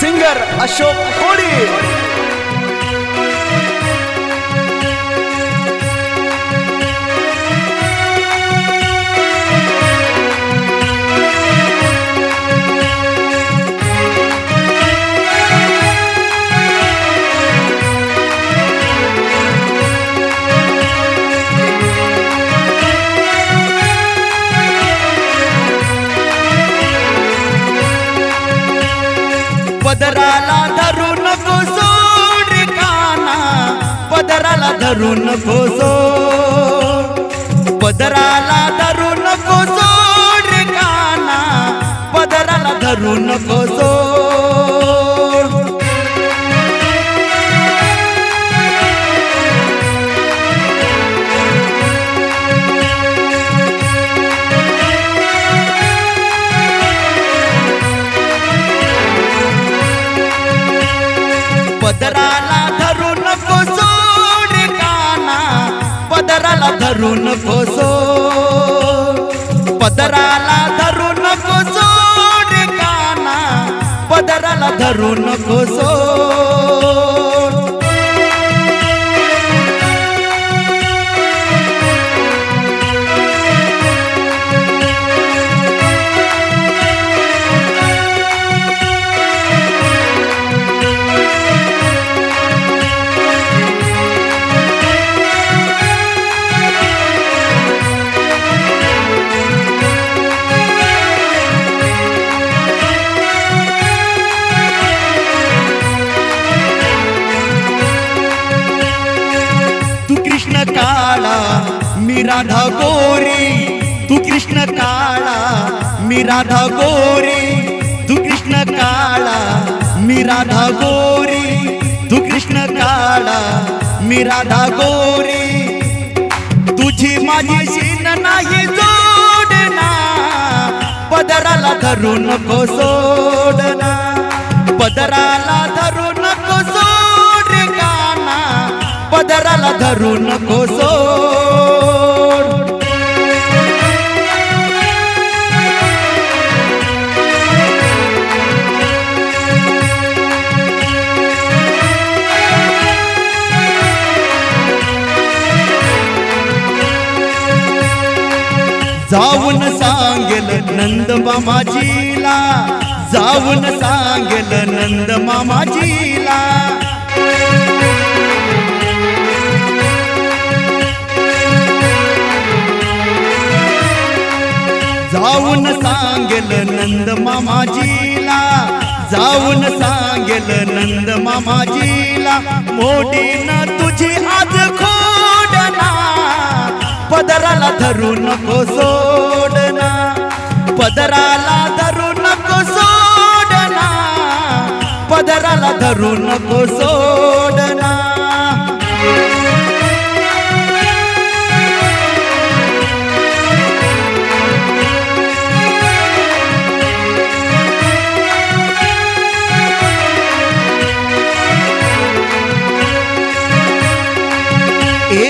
Singer Ashok ಕೋಡಿ. पदराला धरू नको सोड काना. पदराला धरू नको सोड. पदराला पदराला धरू नको सोड काना. पदराला धरू नको सोड पदराला धरू नको सोड काना. पदराला धरू नको काळा मी राधा गोरी तू कृष्ण काळा मी राधा गोरी तू कृष्ण काळा मी राधा गोरी तू कृष्ण काळा मी राधा गोरी. तुझी माझी शीन नाही जोडना पदराला धरून नको सोडना पदराला पदराला धरू नको सोड जाऊन सांगेल नंद मामाजीला जाऊन सांगेल नंद मामाजीला. जाऊन सांगेल नंद मामाजीला जाऊन सांगेल नंद मामाजीला मोडीन तुझी आज खोडना पदराला धरू नको सोडना पदराला धरू नको सोडना पदराला धरू नको सोड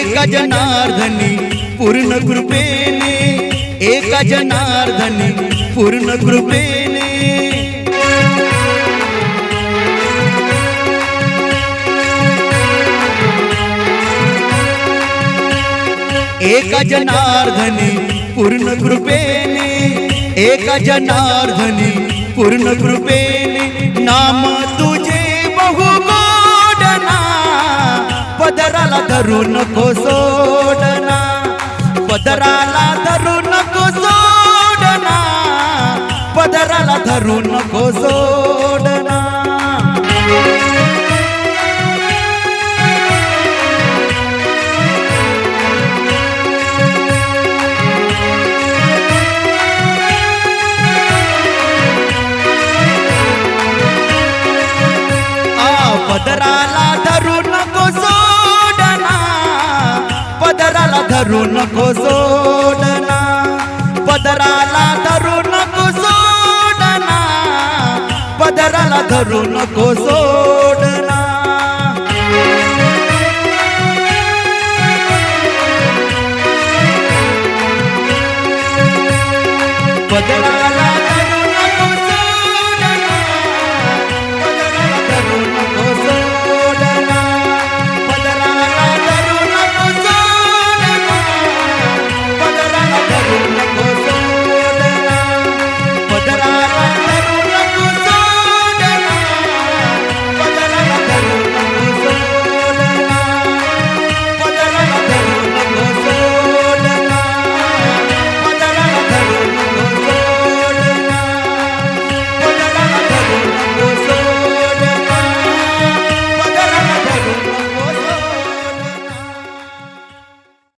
एका जनार्दनी, पूर्ण कृपेने एका जनार्दनी, पूर्ण कृपेने एका जनार्दनी, पूर्ण कृपेने एका जनार्दनी, पूर्ण कृपेने नाम पदराला धरू नको सोडना. पदराला धरू नको सोडना. पदराला धरू नको सोडना. पदरा धरू नको सोडना. पदराला धरू नको सोडना. पदराला धरू नको सोडना. पदराला